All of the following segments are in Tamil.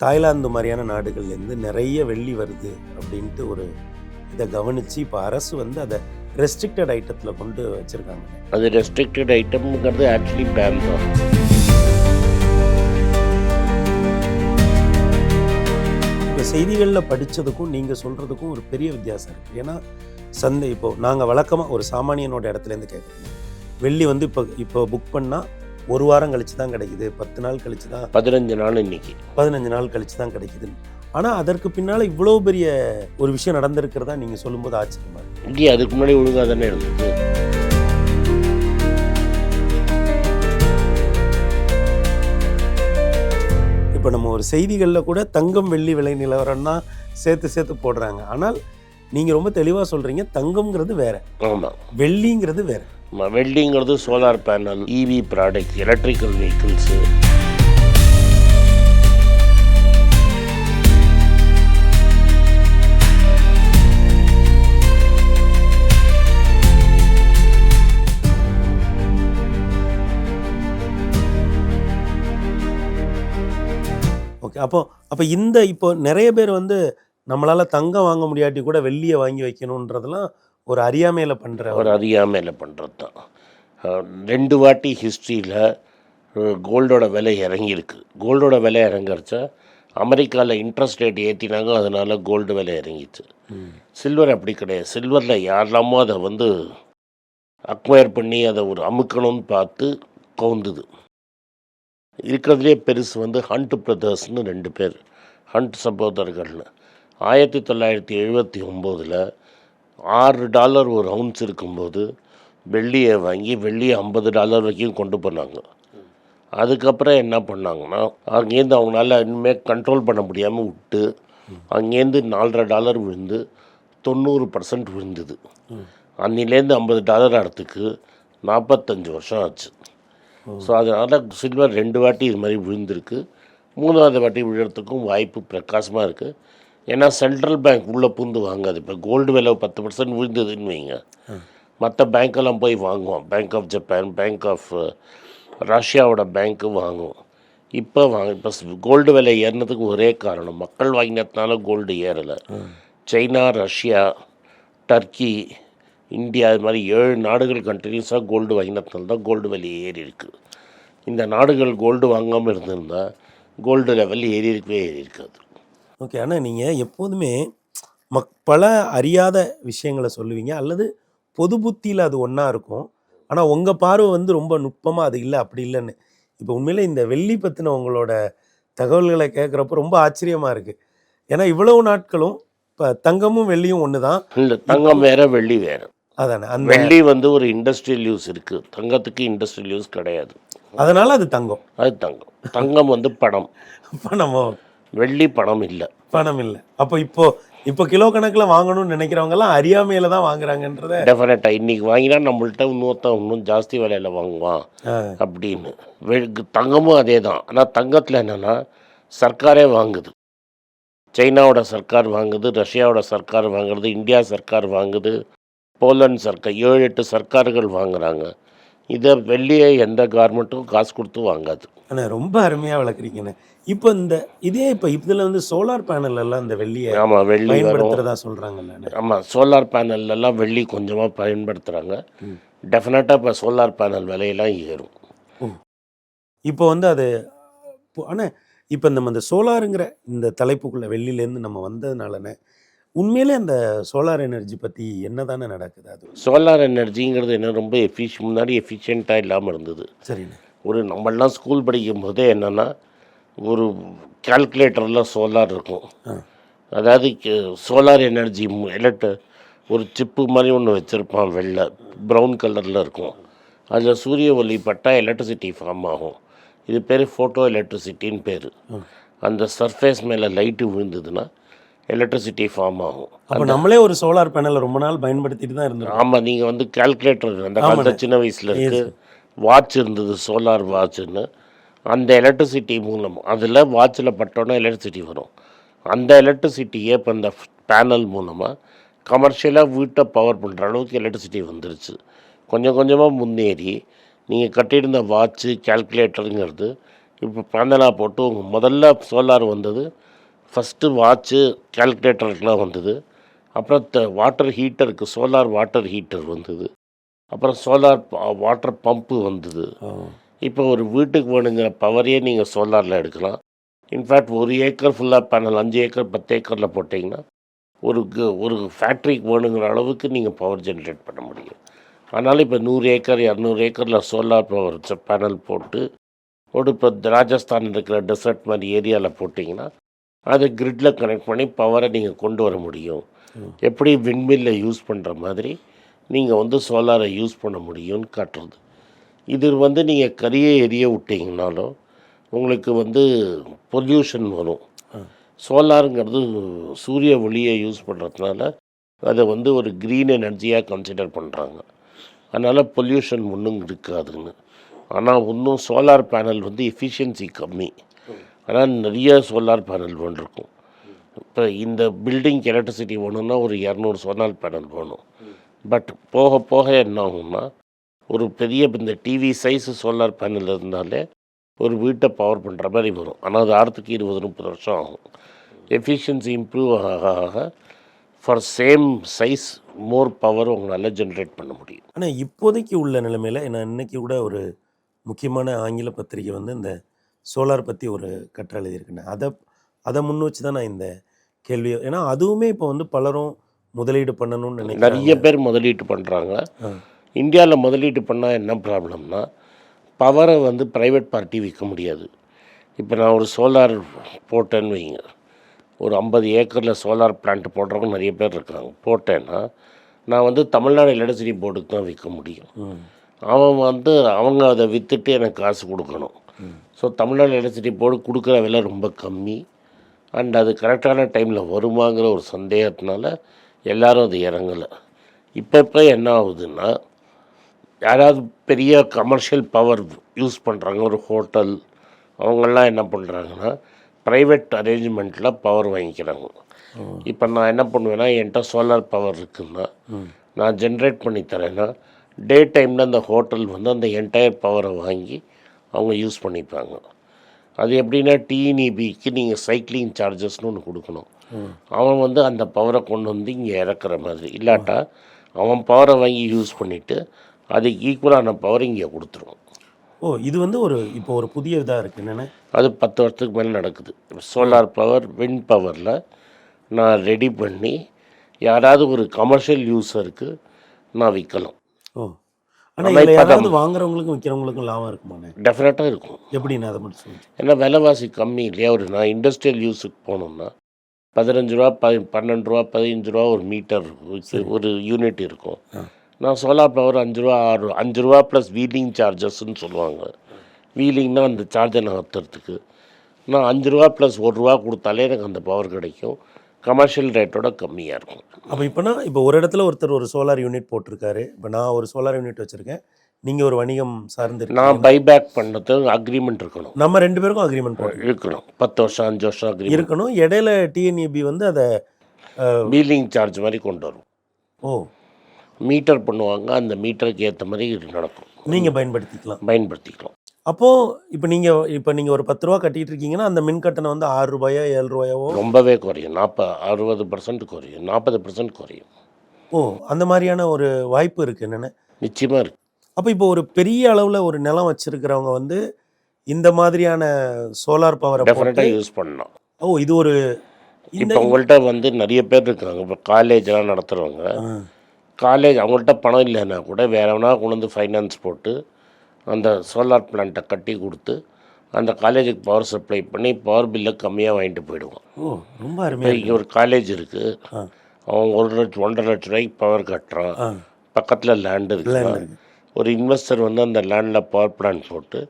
தாய்லாந்து மாதிரியான நாடுகள்லேருந்து நிறைய வெள்ளி வருது அப்படின்ட்டு ஒரு இதை கவனித்து இப்போ அரசு வந்து அதை ரெஸ்ட்ரிக்டட் ஐட்டத்தில் கொண்டு வச்சுருக்காங்க. அது ரெஸ்ட்ரிக்டட் ஐட்டம்ங்கிறது ஆக்சுவலி பேன் தான். இப்போ செய்திகளில் படித்ததுக்கும் நீங்கள் சொல்கிறதுக்கும் ஒரு பெரிய வித்தியாசம் இருக்குது ஏன்னா சந்தை இப்போ நாங்கள் வழக்கமாக ஒரு சாமானியனோட இடத்துலேருந்து கேட்குறோம் வெள்ளி வந்து இப்போ இப்போ புக் பண்ணால் ஒரு வாரம் கழிச்சு தான் கிடைக்குது பத்து நாள் கழிச்சு தான் பதினஞ்சு நாள் இன்னைக்கு. பதினஞ்சு நாள் கழிச்சு தான் கிடைக்குது. ஆனால் அதற்கு பின்னால் இவ்வளோ பெரிய ஒரு விஷயம் நடந்திருக்கிறதா நீங்கள் சொல்லும்போது ஆச்சரியமா இங்கே அதுக்கு முன்னாடி ஒழுங்காக தானே இருந்தது. இப்போ நம்ம ஒரு செய்திகளில் கூட தங்கம் வெள்ளி விலை நிலவரம்னா சேர்த்து சேர்த்து போடுறாங்க. ஆனால் நீங்கள் ரொம்ப தெளிவாக சொல்கிறீங்க தங்கம்ங்கிறது வேற. ஆமாம் வெள்ளிங்கிறது வேற. வெல்டிங்கிறது solar panel EV product electrical vehicles okay அப்போ அப்போ இந்த இப்போ நிறைய பேர் வந்து நம்மளால் தங்கம் வாங்க முடியாட்டி கூட வெள்ளியை வாங்கி வைக்கணுன்றதெல்லாம் ஒரு அறியாமையில் பண்ணுற ஒரு அறியாமையில் பண்ணுறது தான் ரெண்டு வாட்டி ஹிஸ்ட்ரியில் கோல்டோட விலை இறங்கியிருக்கு. கோல்டோட விலை இறங்குறச்ச அமெரிக்காவில் இன்ட்ரெஸ்ட் ரேட் ஏற்றினாங்க அதனால கோல்டு விலை இறங்கிச்சு. சில்வர் அப்படி கிடையாது. சில்வரில் யாரெல்லாமோ அதை வந்து அக்வயர் பண்ணி அதை ஒரு அமுக்கணும்னு பார்த்து கவுந்துது. இருக்கிறதுலே பெருசு வந்து ஹண்ட் பிரதர்ஸ்னு ரெண்டு பேர் ஹண்ட் சகோதரர்கள்னு. ஆயிரத்தி தொள்ளாயிரத்தி எழுபத்தி ஒம்போதில் ஆறு டாலர் ஒரு அவுன்ஸ் இருக்கும்போது வெள்ளியை வாங்கி வெள்ளியை ஐம்பது டாலர் வரைக்கும் கொண்டு போனாங்க. அதுக்கப்புறம் என்ன பண்ணாங்கன்னா அங்கேருந்து அவங்களால இனிமேல் கண்ட்ரோல் பண்ண முடியாமல் விட்டு அங்கேருந்து நாலரை டாலர் விழுந்து தொண்ணூறு பர்சன்ட் விழுந்தது. அன்னிலேருந்து ஐம்பது டாலர் ஆகிறதுக்கு நாற்பத்தஞ்சு வருஷம் ஆச்சு. ஸோ அதனால் சில்வர் ரெண்டு வாட்டி இது மாதிரி விழுந்திருக்கு. மூணாவது வாட்டி விழுறதுக்கும் வாய்ப்பு பிரகாசமாக இருக்குது ஏன்னா சென்ட்ரல் பேங்க் உள்ளே பூந்து வாங்காது. இப்போ கோல்டு விலை பத்து பர்சன்ட் விழுந்ததுன்னு வைங்க. மற்ற பேங்க்கெல்லாம் போய் வாங்குவோம். Bank of Japan bank of ரஷ்யாவோட பேங்க்கு வாங்குவோம். இப்போ வாங்க இப்போ கோல்டு விலை ஏறினதுக்கு ஒரே காரணம் மக்கள் வாங்கினதுனால கோல்டு ஏறலை. சைனா ரஷ்யா டர்க்கி இந்தியா இது மாதிரி ஏழு நாடுகள் கண்டினியூஸாக கோல்டு வாங்கினதுனால தான் கோல்டு விலை ஏறி இருக்குது இந்த நாடுகள் கோல்டு வாங்காமல் இருந்திருந்தால் கோல்டு லெவல் ஏறி இருக்கவே ஏறி இருக்காது. ஓகே ஆனால் நீங்கள் எப்போதுமே மக் பல அறியாத விஷயங்களை சொல்லுவீங்க. அல்லது பொது புத்தியில் அது ஒன்றா இருக்கும். ஆனால் உங்கள் பார்வை வந்து ரொம்ப நுட்பமாக அது இல்லை அப்படி இல்லைன்னு. இப்போ உண்மையிலே இந்த வெள்ளி பற்றின உங்களோட தகவல்களை கேட்குறப்ப ரொம்ப ஆச்சரியமாக இருக்குது ஏன்னா இவ்வளவு நாட்களும் இப்போ தங்கமும் வெள்ளியும் ஒன்று தான் இல்லை தங்கம் வேற வெள்ளி வேற. அதானே அந்த வெள்ளி வந்து ஒரு இண்டஸ்ட்ரியல் யூஸ் இருக்குது தங்கத்துக்கு இண்டஸ்ட்ரியல் யூஸ் கிடையாது. அதனால் அது தங்கம். அது தங்கம். தங்கம் வந்து பணம். பணமோ? வெள்ளி பணம் இல்லை. பணம் இல்லை. அப்போ இப்போ இப்போ கிலோ கணக்கில் வாங்கணும்னு நினைக்கிறவங்கலாம் அறியாமையில தான் வாங்குறாங்கன்றத டெஃபினட்டாக இன்னைக்கு வாங்கினா நம்மள்ட்ட இன்னொருத்தன் இன்னும் ஜாஸ்தி விலையில் வாங்குவான் அப்படின்னு. தங்கமும் அதே தான். ஆனால் தங்கத்தில் என்னென்னா சர்க்காரே வாங்குது. சைனாவோட சர்க்கார் வாங்குது ரஷ்யாவோட சர்க்கார் வாங்குறது இந்தியா சர்க்கார் வாங்குது போலந்து சர்க்கார் ஏழு எட்டு சர்க்கார்கள் வாங்குறாங்க. இதை வெள்ளியை எந்த கவர்மெண்ட்டும் காசு கொடுத்து வாங்காது. அண்ணா ரொம்ப அருமையாக விளக்குறீங்கண்ணே. இப்போ இந்த இதே இப்போ இதில் வந்து சோலார் பேனல் எல்லாம் இந்த வெள்ளியை ஆமாம் வெள்ளி வரும். பயன்படுத்துறதா சொல்கிறாங்கல்ல ஆமாம் சோலார் பேனல்லாம் வெள்ளி கொஞ்சமாக பயன்படுத்துகிறாங்க. டெஃபினட்டாக இப்போ சோலார் பேனல் விலையெல்லாம் ஏறும். இப்போ வந்து அது ஆனால் இப்போ நம்ம இந்த சோலாருங்கிற இந்த தலைப்புக்குள்ள வெள்ளிலேருந்து நம்ம வந்ததுனாலண்ணே உண்மையிலே அந்த சோலார் எனர்ஜி பற்றி என்ன தானே நடக்குது அது? சோலார் எனர்ஜிங்கிறது என்ன ரொம்ப எஃபிஷ் முன்னாடி எஃபிஷியண்ட்டாக இல்லாமல் இருந்தது. சரிண்ணே. ஒரு நம்மளாம் ஸ்கூல் படிக்கும் போதே என்னென்னா ஒரு கால்குலேட்டரில் சோலார் இருக்கும். அதாவது சோலார் எனர்ஜி எலக்ட் ஒரு சிப்பு மாதிரி ஒன்று வச்சுருப்பான் வெள்ளை ப்ரௌன் கலரில் இருக்கும். அதில் சூரிய ஒளி பட்டால் எலக்ட்ரிசிட்டி ஃபார்ம் ஆகும். இது பேர் ஃபோட்டோ எலக்ட்ரிசிட்டின்னு பேர். அந்த சர்ஃபேஸ் மேலே லைட்டு விழுந்ததுன்னா எலக்ட்ரிசிட்டி ஃபார்ம் ஆகும். அப்போ நம்மளே ஒரு சோலார் பேனலை ரொம்ப நாள் பயன்படுத்திட்டு தான் இருந்திருக்கோம். ஆமாம் நீங்கள் வந்து கால்குலேட்டர் அந்த காலத்தில் சின்ன வயசில் இருக்கு. வாட்ச் இருந்தது சோலார் வாட்ச்னு அந்த எலக்ட்ரிசிட்டி மூலம். அதில் வாட்சில் பட்டோன்னா எலக்ட்ரிசிட்டி வரும். அந்த எலக்ட்ரிசிட்டியை இப்போ இந்த பேனல் மூலமாக கமர்ஷியலாக வீட்டை பவர் பண்ணுற அளவுக்கு எலக்ட்ரிசிட்டி வந்துருச்சு. கொஞ்சம் கொஞ்சமாக முன்னேறி நீங்கள் கட்டியிருந்த வாட்ச்சு கால்குலேட்டருங்கிறது இப்போ பேனலாக போட்டு உங்கள் முதல்ல சோலார் வந்தது ஃபஸ்ட்டு வாட்ச்சு கால்குலேட்டருக்குலாம் வந்தது. அப்புறம் த வாட்டர் ஹீட்டருக்கு சோலார் வாட்டர் ஹீட்டர் வந்தது. அப்புறம் சோலார் வாட்டர் பம்பு வந்தது. இப்போ ஒரு வீட்டுக்கு வேணுங்கிற பவரையே நீங்கள் சோலாரில் எடுக்கலாம். இன்ஃபேக்ட் ஒரு ஏக்கர் ஃபுல்லாக பேனல் அஞ்சு ஏக்கர் பத்து ஏக்கரில் போட்டிங்கன்னா ஒரு ஒரு ஃபேக்ட்ரிக்கு வேணுங்கிற அளவுக்கு நீங்கள் பவர் ஜென்ரேட் பண்ண முடியும். அதனால் இப்போ நூறு ஏக்கர் இரநூறு ஏக்கரில் சோலார் பவர் பேனல் போட்டு ஒரு இப்போ ராஜஸ்தான் இருக்கிற டெசர்ட் மாதிரி ஏரியாவில் போட்டிங்கன்னா அதை கிரிட்டில் கனெக்ட் பண்ணி பவரை நீங்கள் கொண்டு வர முடியும். எப்படி விண்மில்லை யூஸ் பண்ணுற மாதிரி நீங்கள் வந்து சோலாரை யூஸ் பண்ண முடியும்னு காட்டுறது. இது வந்து நீங்கள் கரியை எரிய விட்டிங்கனாலும் உங்களுக்கு வந்து பொல்யூஷன் வரும். சோலாருங்கிறது சூரிய ஒளியை யூஸ் பண்ணுறதுனால அதை வந்து ஒரு க்ரீன் எனர்ஜியாக கன்சிடர் பண்ணுறாங்க அதனால் பொல்யூஷன் ஒன்றும் இருக்காதுன்னு. ஆனால் இன்னும் சோலார் பேனல் வந்து எஃபிஷியன்சி கம்மி. ஆனால் நிறைய சோலார் பேனல் வேண்டிருக்கும் இப்போ இந்த பில்டிங் எலக்ட்ரிசிட்டி வேணும்னா ஒரு இரநூறு சோலார் பேனல் வேணும். பட் போக போக என்ன ஆகும்னா ஒரு பெரிய இந்த டிவி சைஸ் சோலார் பேனல் இருந்தாலே ஒரு வீட்டை பவர் பண்ணுற மாதிரி வரும். ஆனால் அது ஆறத்துக்கு இருபது முப்பது வருஷம் ஆகும். எஃபிஷியன்சி இம்ப்ரூவ் ஆக ஆக for same size more power உங்களால் ஜென்ரேட் பண்ண முடியும். ஆனால் இப்போதைக்கு உள்ள நிலைமையில் நான் இன்னைக்கு கூட ஒரு முக்கியமான ஆங்கில பத்திரிகை வந்து இந்த சோலார் பற்றி ஒரு கட்டுரை எழுதியிருக்கேன் அதை அதை முன் வச்சு தான் நான் இந்த கேள்வியை ஏன்னா அதுவுமே இப்போ வந்து பலரும் முதலீடு பண்ணணும்னு நிறைய நினைக்கிறாங்க பேர் முதலீட்டு பண்ணுறாங்க. இந்தியாவில் முதலீட்டு பண்ணால் என்ன ப்ராப்ளம்னா பவரை வந்து ப்ரைவேட் பார்ட்டி விற்க முடியாது. இப்போ நான் ஒரு சோலார் போட்டேன்னு வைங்க. ஒரு ஐம்பது ஏக்கரில் சோலார் பிளான்ட் போடுறவங்க நிறைய பேர் இருக்காங்க. போட்டேன்னா நான் வந்து தமிழ்நாடு எலக்ட்ரிசிட்டி போர்டுக்கு தான் விற்க முடியும். அவன் வந்து அவங்க அதை விற்றுட்டு எனக்கு காசு கொடுக்கணும். ஸோ தமிழ்நாடு எலக்ட்ரிசிட்டி போர்டு கொடுக்குற விலை ரொம்ப கம்மி. அண்ட் அது கரெக்டான டைமில் வருமாங்கிற ஒரு சந்தேகத்தினால எல்லாரும் அது இறங்கலை. இப்போ இப்போ என்ன ஆகுதுன்னா யாராவது பெரிய கமர்ஷியல் பவர் யூஸ் பண்ணுறாங்க ஒரு ஹோட்டல் அவங்கெல்லாம் என்ன பண்ணுறாங்கன்னா ப்ரைவேட் அரேஞ்ச்மெண்ட்டில் பவர் வாங்கிக்கிறாங்க. இப்போ நான் என்ன பண்ணுவேன்னா என்கிட்ட சோலார் பவர் இருக்குன்னா ம். நான் ஜென்ரேட் பண்ணி தரேன்னா டே டைமில் அந்த ஹோட்டல் வந்து அந்த என்டையர் பவரை வாங்கி அவங்க யூஸ் பண்ணிப்பாங்க. அது எப்படின்னா டிஎன்இபிக்கு நீங்கள் சைக்கிளிங் சார்ஜஸ்னு ஒன்று கொடுக்கணும். அவன் வந்து அந்த பவரை கொண்டு வந்து இங்கே இறக்குற மாதிரி. இல்லாட்டா அவன் பவரை வாங்கி யூஸ் பண்ணிவிட்டு அதுக்கு ஈக்குவலான பவர் இங்கே கொடுத்துருவோம் ஓ இது வந்து ஒரு இப்போ ஒரு புதிய இதாக இருக்குது என்னென்ன? அது பத்து வருஷத்துக்கு மேலே நடக்குது. சோலார் பவர் விண்ட் பவரில் நான் ரெடி பண்ணி யாராவது ஒரு கமர்ஷியல் யூஸருக்கு நான் விற்கலாம் ஓ. ஆனால் யாராவது வாங்குறவங்களுக்கும் விற்கிறவங்களுக்கும் லாபம் இருக்குமாண்ணே? டெஃபினட்டாக இருக்கும். எப்படிண்ணே அதை மட்டும் ஏன்னா விலைவாசி கம்மி இல்லையா? ஒரு நான் இண்டஸ்ட்ரியல் யூஸுக்கு போனோம்னா பதினஞ்சு ரூபா ப பன்னெண்டு ரூபா பதினஞ்சு ரூபா ஒரு மீட்டர் ஒரு யூனிட் இருக்கும். நான் சோலார் பவர் அஞ்சு ரூபா ஆறு அஞ்சு ரூபா ப்ளஸ் வீலிங் சார்ஜஸ்ன்னு சொல்லுவாங்க. வீலிங்னா அந்த சார்ஜை நகர்த்துறதுக்கு நான் அஞ்சு ரூபா ப்ளஸ் ஒரு ரூபா கொடுத்தாலே எனக்கு அந்த பவர் கிடைக்கும். கமர்ஷியல் ரேட்டோட கம்மியாக இருக்கும். அப்போ இப்போனா இப்போ ஒரு இடத்துல ஒருத்தர் ஒரு சோலார் யூனிட் போட்டிருக்காரு. இப்போ நான் ஒரு சோலார் யூனிட் வச்சுருக்கேன். நீங்கள் ஒரு வணிகம் சார்ந்து நான். பைபேக் பண்ணது அக்ரிமெண்ட் இருக்கணும். நம்ம ரெண்டு பேருக்கும் அக்ரிமெண்ட் இருக்கணும். பத்து வருஷம் அஞ்சு வருஷம் அக்ரிமெண்ட் இருக்கணும். இடையில டிஎன்இபி வந்து அதை வீலிங் சார்ஜ் மாதிரி கொண்டு வரும். ஓ. மீட்டர் பண்ணுவாங்க அந்த மீட்டருக்கு ஏற்ற மாதிரி இது நடக்கும். நீங்கள் பயன்படுத்திக்கலாம். பயன்படுத்திக்கலாம். அப்போது இப்போ நீங்கள் இப்போ நீங்கள் ஒரு பத்து ரூபா கட்டிட்டு இருக்கீங்கன்னா அந்த மின் கட்டணம் வந்து ஆறு ரூபாயா ஏழு ரூபாயாவோ? ரொம்பவே குறையும். நாற்பது அறுபது பர்சன்ட் குறையும். நாற்பது பர்சன்ட் குறையும். ஓ அந்த மாதிரியான ஒரு வாய்ப்பு இருக்குது என்னென்ன? நிச்சயமாக இருக்கு. அப்போ இப்போ ஒரு பெரிய அளவில் ஒரு நிலம் வச்சிருக்கிறவங்க வந்து இந்த மாதிரியான சோலார் பவரை டெஃபினட்டாக யூஸ் பண்ணலாம். ஓ இது ஒரு இப்போ உங்கள்கிட்ட வந்து நிறைய பேர் இருக்காங்க. இப்போ காலேஜெலாம் நடத்துகிறவங்க காலேஜ் அவங்கள்ட்ட பணம் இல்லைன்னா கூட வேற எவனா கொண்டு வந்து ஃபைனான்ஸ் போட்டு அந்த சோலார் பிளான்ட்டை கட்டி கொடுத்து அந்த காலேஜுக்கு பவர் சப்ளை பண்ணி பவர் பில்லை கம்மியாக வாங்கிட்டு போயிடுவான். ஓ ரொம்ப அருமையாக இங்கே ஒரு காலேஜ் இருக்குது அவன் ஒரு லட்சம் ஒன்றரை லட்ச ரூபாய்க்கு பவர் கட்டுறான். பக்கத்தில் லேண்ட் இருக்கு. Land இருக்கு. ஒரு இன்வெஸ்டர் வந்து அந்த லேண்டில் பவர் பிளான்ட் போட்டு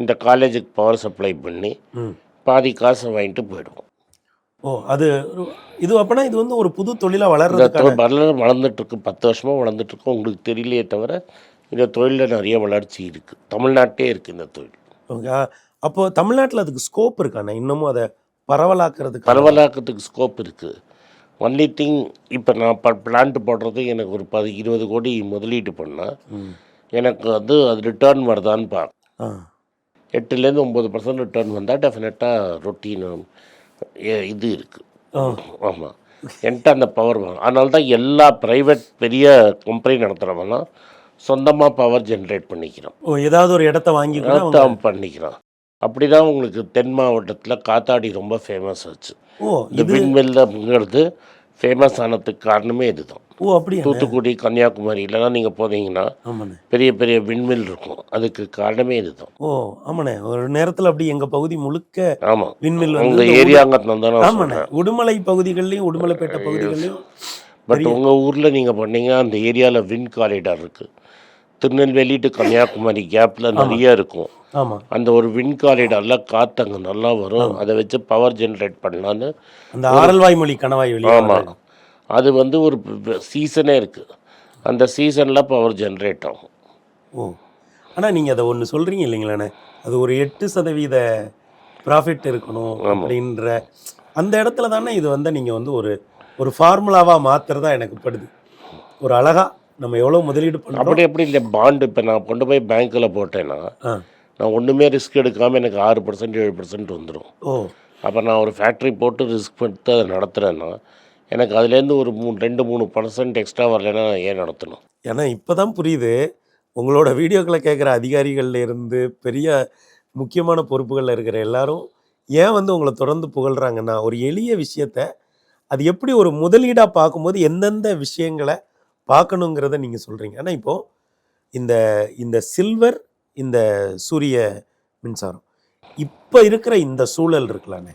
இந்த காலேஜுக்கு பவர் சப்ளை பண்ணி பாதி காசை வாங்கிட்டு போயிடுவோம் ஓ அது இது அப்பனா இது வந்து ஒரு புது தொழிலாக இந்த வளர்றதுக்கான தொ- வளர வளர்ந்துட்டு இருக்கு பத்து வருஷமாக வளர்ந்துட்டு இருக்கு உங்களுக்கு தெரியலையே தவிர இந்த தொழிலில் நிறைய வளர்ச்சி இருக்குது தமிழ்நாட்டே இருக்குது இந்த தொழில். ஓகே. ஆ, அப்போ தமிழ்நாட்டில் அதுக்கு ஸ்கோப் இருக்காண்ணே இன்னமும் அதை பரவலாக்குறதுக்கு பரவலாக்கத்துக்கு ஸ்கோப் இருக்குது ஒன்லி திங் இப்போ நான் ப பிளான்ட் போடுறது எனக்கு ஒரு பதி இருபது கோடி முதலீட்டு பண்ணால் எனக்கு வந்து அது ரிட்டர்ன் வருதான்னு பார்க்க எட்டுலேருந்து ஒம்பது பர்சன்ட் ரிட்டர்ன் வந்தால் டெஃபினட்டாக ரொட்டீன் இது இருக்குது ஆமாம் என்கிட்ட அந்த பவர் வேணும் அதனால தான் எல்லா ப்ரைவேட் பெரிய கம்பெனி நடத்துகிறவங்களாம் சொந்தமாக பவர் ஜென்ரேட் பண்ணிக்கிறோம். ஓ ஏதாவது ஒரு இடத்த வாங்கி பண்ணிக்கிறான் அப்படி தான் உங்களுக்கு தென் மாவட்டத்தில் காத்தாடி ரொம்ப ஃபேமஸ் ஆச்சு. ஓ இந்த விண்வெல்லுங்கிறது ஃபேமஸ் ஆனதுக்கு காரணமே இதுதான். ஓ அப்படியா? தூத்துக்குடி கன்னியாகுமரி இல்லைனா நீங்கள் போனீங்கன்னா ஆமாண்ணே. பெரிய பெரிய விண்மில் இருக்கும். அதுக்கு காரணமே இதுதான். ஓ ஆமாண்ணே. ஒரு நேரத்துல அப்படி எங்க பகுதி முழுக்க ஆமாம் விண்மில் வந்து உங்கள் ஏரியாங்க தான் ஆமாண்ணே. உடுமலை பகுதிகள்லயும் உடுமலைப்பேட்டை பகுதிகள்லயும் பட் உங்கள் ஊரில் நீங்கள் பண்ணீங்க அந்த ஏரியாவில் வின் காரிடார் இருக்குது திருநெல்வேலி டு கன்னியாகுமரி கேப்பில் நிறைய இருக்கும். ஆமா. அந்த ஒரு வின் காரிடாரில் காற்று அங்கே நல்லா வரும். அதை வச்சு பவர் ஜென்ரேட் பண்ணலான்னு அந்த ஆரல்வாய்மொழி கணவாய் வெளியே ஆமாம் அது வந்து ஒரு சீசனே இருக்குது அந்த சீசனில் பவர் ஜென்ரேட் ஆகும். ஓ. ஆனா நீங்க அதை ஒண்ணு சொல்றீங்க இல்லைங்களாண்ணே அது ஒரு எட்டு சதவீத ப்ராஃபிட் இருக்கணும் அப்படின்ற அந்த இடத்துல தானே இது வந்து நீங்க வந்து ஒரு ஒரு ஃபார்முலாவா மாத்துறதா எனக்கு படுது. ஒரு அழகா நம்ம எவ்வளவு முதலீடு பண்றோம். அப்படி எப்படி இல்லை. பாண்டு இப்போ நான் கொண்டு போய் பேங்க்கில் போட்டேன்னா. நான் ஒன்றுமே ரிஸ்க் எடுக்காமல் எனக்கு ஆறு பர்சன்ட் ஏழு பர்சன்ட் வந்துடும் ஓ. அப்போ நான் ஒரு ஃபேக்ட்ரி போட்டு ரிஸ்க் எடுத்து அதை நடத்துகிறேன்னா எனக்கு அதுலேருந்து ஒரு மூணு ரெண்டு மூணு பர்சன்ட் எக்ஸ்ட்ரா வரலைன்னா ஏன் நடத்தணும்? ஏன்னா இப்போதான் புரியுது. உங்களோட வீடியோக்களை கேட்குற அதிகாரிகள்லேருந்து பெரிய முக்கியமான பொறுப்புகளில் இருக்கிற எல்லாரும் ஏன் வந்து உங்களை தொடர்ந்து புகழ்கிறாங்கன்னா ஒரு எளிய விஷயத்த அது எப்படி ஒரு முதலீடாக பார்க்கும்போது எந்தெந்த விஷயங்களை பார்க்கணுங்கிறத நீங்கள் சொல்கிறீங்க ஆனால் இப்போது இந்த இந்த சில்வர் இந்த சூரிய மின்சாரம் இப்போ இருக்கிற இந்த சூழல் இருக்கலானே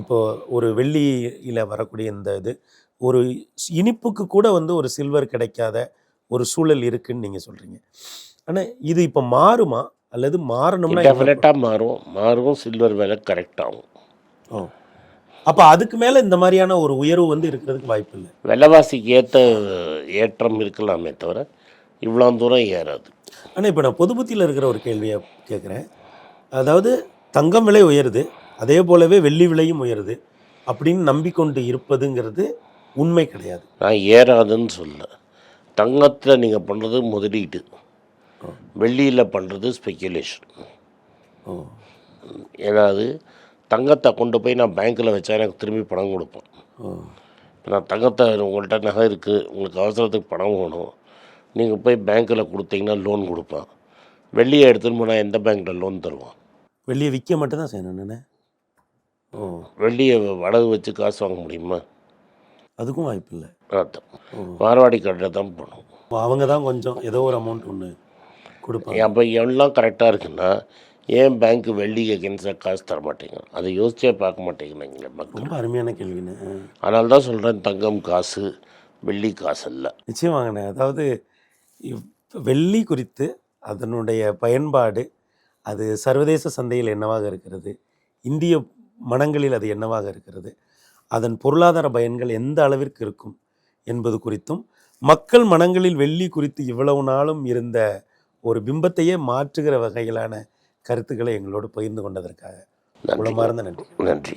இப்போ ஒரு வெள்ளியில் வரக்கூடிய இந்த இது ஒரு இனிப்புக்கு கூட வந்து ஒரு சில்வர் கிடைக்காத ஒரு சூழல் இருக்குன்னு நீங்கள் சொல்கிறீங்க ஆனால் இது இப்போ மாறுமா? அல்லது மாறணும்னா டெஃபினட்டாக மாறும். மாறும் சில்வர் விலை கரெக்ட் ஆகும். ஓ. அப்போ அதுக்கு மேலே இந்த மாதிரியான ஒரு உயர்வு வந்து இருக்கிறதுக்கு வாய்ப்பு இல்லை. விலைவாசிக்கு ஏற்ற ஏற்றம் இருக்கலாமே தவிர இவ்வளோ தூரம் ஏறாது. ஆனால் இப்போ நான் பொது புத்தியில் இருக்கிற ஒரு கேள்வியை கேட்குறேன் அதாவது தங்கம் விலை உயருது அதே போலவே வெள்ளி விலையும் உயருது. அப்படின்னு நம்பிக்கொண்டு இருப்பதுங்கிறது உண்மை கிடையாது. நான் ஏறாதுன்னு சொல்ல. தங்கத்தில் நீங்கள் பண்ணுறது முதலீடு. வெள்ளியில் பண்ணுறது ஸ்பெக்குலேஷன் ஓ. ஏதாவது தங்கத்தை கொண்டு போய் நான் பேங்க்கில் வச்சா எனக்கு திரும்பி பணம் கொடுப்பேன் இப்போ நான் தங்கத்தை உங்கள்கிட்ட நகை இருக்குது உங்களுக்கு அவசரத்துக்கு பணம் வேணும். நீங்கள் போய் பேங்க்கில் கொடுத்தீங்கன்னா லோன் கொடுப்பேன். வெள்ளியை எடுத்துன்னு போனால் எந்த பேங்க்கில் லோன் தருவான் வெளியே விற்க மட்டும்தான் செய்யணும். நானே ஓ வெள்ளியை வடகு வச்சு காசு வாங்க முடியுமா? அதுக்கும் வாய்ப்பு இல்லை. அதான். மார்வாடி கடையில் தான் போகணும் அவங்க தான் கொஞ்சம் ஏதோ ஒரு அமௌண்ட் ஒன்று கொடுப்பாங்க. அப்போ எல்லாம் கரெக்டாக இருக்குன்னா ஏன் பேங்க்கு வெள்ளிக்கு அகேன்ஸ்டாக காசு தர மாட்டேங்க அதை யோசிச்சே பார்க்க மாட்டேங்கிறாங்களே மக்கள். ரொம்ப அருமையான கேள்விண்ணே. அதனால தான் சொல்கிறேன் தங்கம் காசு வெள்ளி காசு இல்லை. நிச்சயமாங்கண்ணே. அதாவது வெள்ளி குறித்து அதனுடைய பயன்பாடு அது சர்வதேச சந்தையில் என்னவாக இருக்கிறது? இந்திய மனங்களில் அது என்னவாக இருக்கிறது? அதன் பொருளாதார பயன்கள் எந்த அளவிற்கு இருக்கும் என்பது குறித்தும் மக்கள் மனங்களில் வெள்ளி குறித்து இவ்வளவு நாளும் இருந்த ஒரு பிம்பத்தையே மாற்றுகிற வகையிலான கருத்துக்களை எங்களோடு பகிர்ந்து கொண்டதற்காக உளமார்ந்த நன்றி. நன்றி.